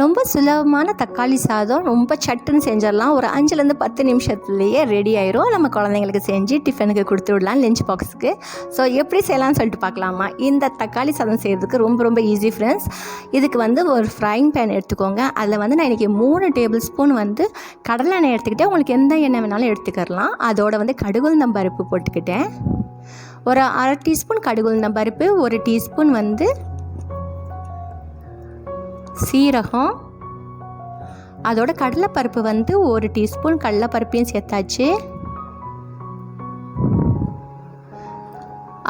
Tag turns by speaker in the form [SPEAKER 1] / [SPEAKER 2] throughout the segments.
[SPEAKER 1] ரொம்ப சுலபமான தக்காளி சாதம் ரொம்ப சட்டுன்னு செஞ்சிடலாம். ஒரு அஞ்சுலேருந்து பத்து நிமிஷத்துலேயே ரெடி ஆயிரும். நம்ம குழந்தைங்களுக்கு செஞ்சு டிஃபனுக்கு கொடுத்து விடலாம் லஞ்ச் பாக்ஸுக்கு ஸோ எப்படி செய்யலாம்னு சொல்லிட்டு பார்க்கலாமா? இந்த தக்காளி சாதம் செய்கிறதுக்கு ரொம்ப ரொம்ப ஈஸி ஃப்ரெண்ட்ஸ் இதுக்கு வந்து ஒரு ஃப்ரைங் பேன் எடுத்துக்கோங்க. அதில் வந்து நான் இன்றைக்கி மூணு டேபிள் ஸ்பூன் வந்து கடலை எண்ணெய் எடுத்துக்கிட்டேன். உங்களுக்கு எந்த எண்ணெய் வேணாலும் எடுத்துக்கலாம் அதோட வந்து கடுகுளுந்தம் பருப்பு போட்டுக்கிட்டேன். ஒரு அரை டீஸ்பூன் கடுகுளுந்தம் பருப்பு ஒரு டீஸ்பூன் வந்து சீரகம் அதோட கடலைப்பருப்பு வந்து ஒரு டீஸ்பூன் கடலைப்பருப்பையும் சேர்த்தாச்சு.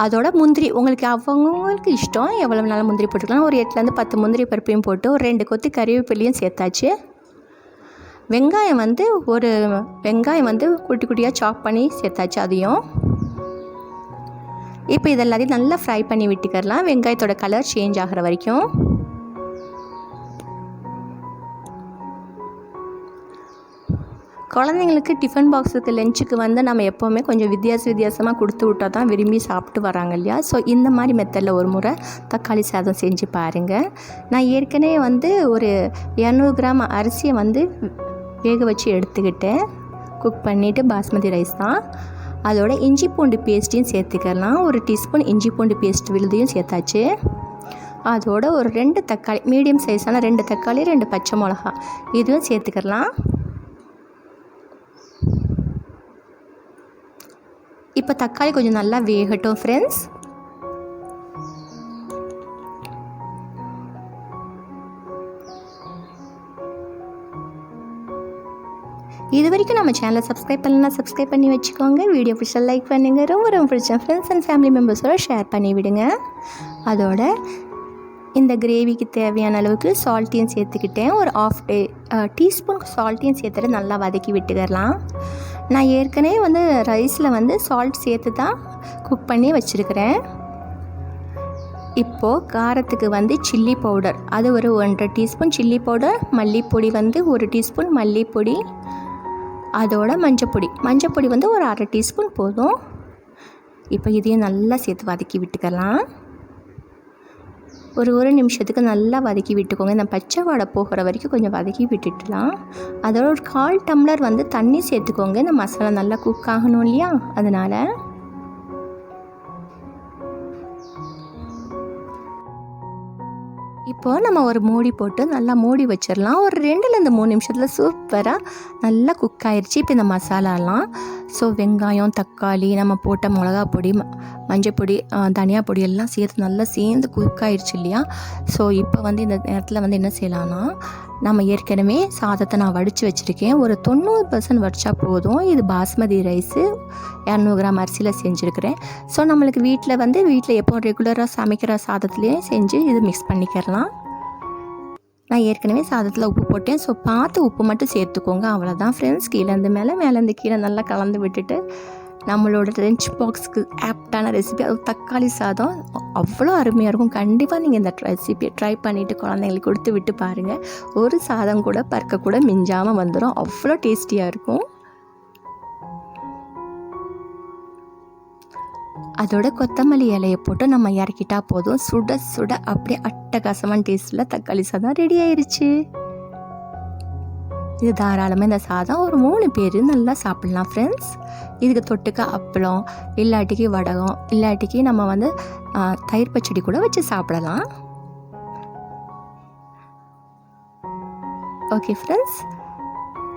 [SPEAKER 1] அதோட முந்திரி உங்களுக்கு அவங்கவுங்களுக்கு இஷ்டம் எவ்வளோ நாள் முந்திரி போட்டுக்கலாம். ஒரு எட்டுலேருந்து பத்து முந்திரி பருப்பையும் போட்டு ஒரு ரெண்டு கொத்து கறிவேப்பிலையும் சேர்த்தாச்சு. வெங்காயம் வந்து ஒரு வெங்காயம் வந்து குட்டி குட்டியாக சாப் பண்ணி சேர்த்தாச்சு அதையும். இப்போ இதெல்லாத்தையும் நல்லா ஃப்ரை பண்ணி விட்டுக்கரலாம் வெங்காயத்தோட கலர் சேஞ்ச் ஆகிற வரைக்கும். குழந்தைங்களுக்கு டிஃபன் பாக்ஸுக்கு லஞ்சுக்கு வந்து நம்ம எப்போவுமே கொஞ்சம் வித்தியாச வித்தியாசமாக கொடுத்து விட்டால் தான் விரும்பி சாப்பிட்டு வராங்க இல்லையா? ஸோ இந்த மாதிரி மெத்தடில் ஒரு முறை தக்காளி சாதம் செஞ்சு பாருங்கள் நான் ஏற்கனவே வந்து ஒரு இரநூறு கிராம் அரிசியை வந்து வேக வச்சு எடுத்துக்கிட்டேன். குக் பண்ணிவிட்டு பாஸ்மதி ரைஸ் தான். அதோட இஞ்சி பூண்டு பேஸ்ட்டையும் சேர்த்துக்கலாம். ஒரு டீஸ்பூன் இஞ்சி பூண்டு பேஸ்ட் விழுதையும் சேர்த்தாச்சு. அதோட ஒரு ரெண்டு தக்காளி மீடியம் சைஸான ரெண்டு தக்காளி ரெண்டு பச்சை மிளகா இதுவும் சேர்த்துக்கலாம். இப்போ தக்காளி கொஞ்சம் நல்லா வேகட்டும் ஃப்ரெண்ட்ஸ் இது வரைக்கும் நம்ம சேனலை சப்ஸ்கிரைப் பண்ணலாம் சப்ஸ்கிரைப் பண்ணி வச்சுக்கோங்க. வீடியோ பிடிச்சா லைக் பண்ணுங்கள் ரொம்ப ரொம்ப பிடிச்ச ஃப்ரெண்ட்ஸ் அண்ட் ஃபேமிலி மெம்பர்ஸோட ஷேர் பண்ணி விடுங்க. அதோட இந்த கிரேவிக்கு தேவையான அளவுக்கு சால்ட்டையும் சேர்த்துக்கிட்டேன். ஒரு ஆஃப் டே டீஸ்பூன் சால்ட்டையும் சேர்த்துட்டு நல்லா வதக்கி விட்டுக்கலாம். நான் ஏற்கனவே வந்து ரைஸில் வந்து சால்ட் சேர்த்து தான் குக் பண்ணி வச்சுருக்கிறேன். இப்போது காரத்துக்கு வந்து சில்லி பவுடர் அது ஒரு ஒன்றரை டீஸ்பூன் சில்லி பவுடர் மல்லிப்பொடி வந்து ஒரு டீஸ்பூன் மல்லிப்பொடி அதோட மஞ்சப்பொடி. மஞ்சப்பொடி வந்து ஒரு அரை டீஸ்பூன் போதும். இப்போ இதையும் நல்லா சேர்த்து வதக்கி விட்டுக்கலாம். ஒரு ஒரு நிமிஷத்துக்கு நல்லா வதக்கி விட்டுக்கோங்க. இந்த பச்சை வாடை போகிற வரைக்கும் கொஞ்சம் வதக்கி விட்டுட்டுலாம். அதோட ஒரு கால் டம்ளர் வந்து தண்ணி சேர்த்துக்கோங்க. இந்த மசாலா நல்லா குக் ஆகணும் இல்லையா? அதனால் இப்போது நம்ம ஒரு மூடி போட்டு நல்லா மூடி வச்சிடலாம். ஒரு ரெண்டுலேருந்து மூணு நிமிஷத்தில் சூப்பராக நல்லா குக் ஆயிடுச்சு இப்போ இந்த மசாலாலாம் ஸோ வெங்காயம் தக்காளி நம்ம போட்ட மிளகா பொடி மஞ்சள் பொடி தனியா பொடி எல்லாம் சேர்த்து நல்லா சேர்ந்து குக் ஆயிடுச்சு இல்லையா? ஸோ இப்போ வந்து இந்த நேரத்தில் வந்து என்ன செய்யலாம்னா நம்ம ஏற்கனவே சாதத்தை நான் வடித்து வச்சுருக்கேன். ஒரு தொண்ணூறு பர்சன்ட் வடித்தா போதும். இது பாஸ்மதி ரைஸு. இரநூறு கிராம் அரிசியில் செஞ்சுருக்கிறேன். ஸோ நம்மளுக்கு வீட்டில் வந்து வீட்டில் எப்போ ரெகுலராக சமைக்கிற சாதத்துலேயே செஞ்சு இது மிக்ஸ் பண்ணிக்கிறலாம். நான் ஏற்கனவே சாதத்தில் உப்பு போட்டேன். ஸோ பார்த்து உப்பு மட்டும் சேர்த்துக்கோங்க. அவ்வளோதான் ஃப்ரெண்ட்ஸ் கீழேருந்து மேலே மேலேருந்து கீழே நல்லா கலந்து விட்டுட்டு நம்மளோட லஞ்ச் பாக்ஸுக்கு ஆப்டான ரெசிபி அதுவும் தக்காளி சாதம். அவ்வளோ அருமையாக இருக்கும். கண்டிப்பாக நீங்கள் இந்த ரெசிபியை ட்ரை பண்ணிவிட்டு குழந்தைங்களுக்கு கொடுத்து விட்டு பாருங்கள் ஒரு சாதம் கூட பறக்க கூட மிஞ்சாமல் வந்துடும் அவ்வளோ டேஸ்டியாக இருக்கும். அதோட கொத்தமல்லி இலையை போட்டு நம்ம இறக்கிட்டா போதும். சுட சுட அப்படியே அட்டகாசமான டேஸ்ட்டில் தக்காளி சாதம் ரெடி ஆயிடுச்சு இது தாராளமாக இந்த சாதம். ஒரு மூணு பேர் நல்லா சாப்பிட்லாம் ஃப்ரெண்ட்ஸ் இதுக்கு தொட்டுக்க அப்பளம் இல்லாட்டிக்கு வடகம் இல்லாட்டிக்கு நம்ம வந்து தயிர் பச்சடி கூட வச்சு சாப்பிடலாம். ஓகே ஃப்ரெண்ட்ஸ்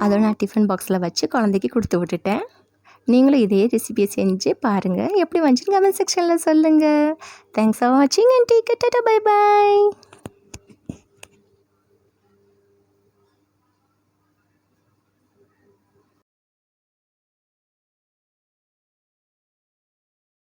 [SPEAKER 1] அதோட நான் டிஃபன் பாக்ஸில் வச்சு குழந்தைக்கு கொடுத்து விட்டுட்டேன். நீங்களும் இதே ரெசிபியை செஞ்சு பாருங்கள் எப்படி வந்துச்சுன்னு கமெண்ட் செக்ஷனில் சொல்லுங்கள் தேங்க்ஸ் ஃபார் வாட்சிங் அண்ட் டீ டாட்டா பை பாய்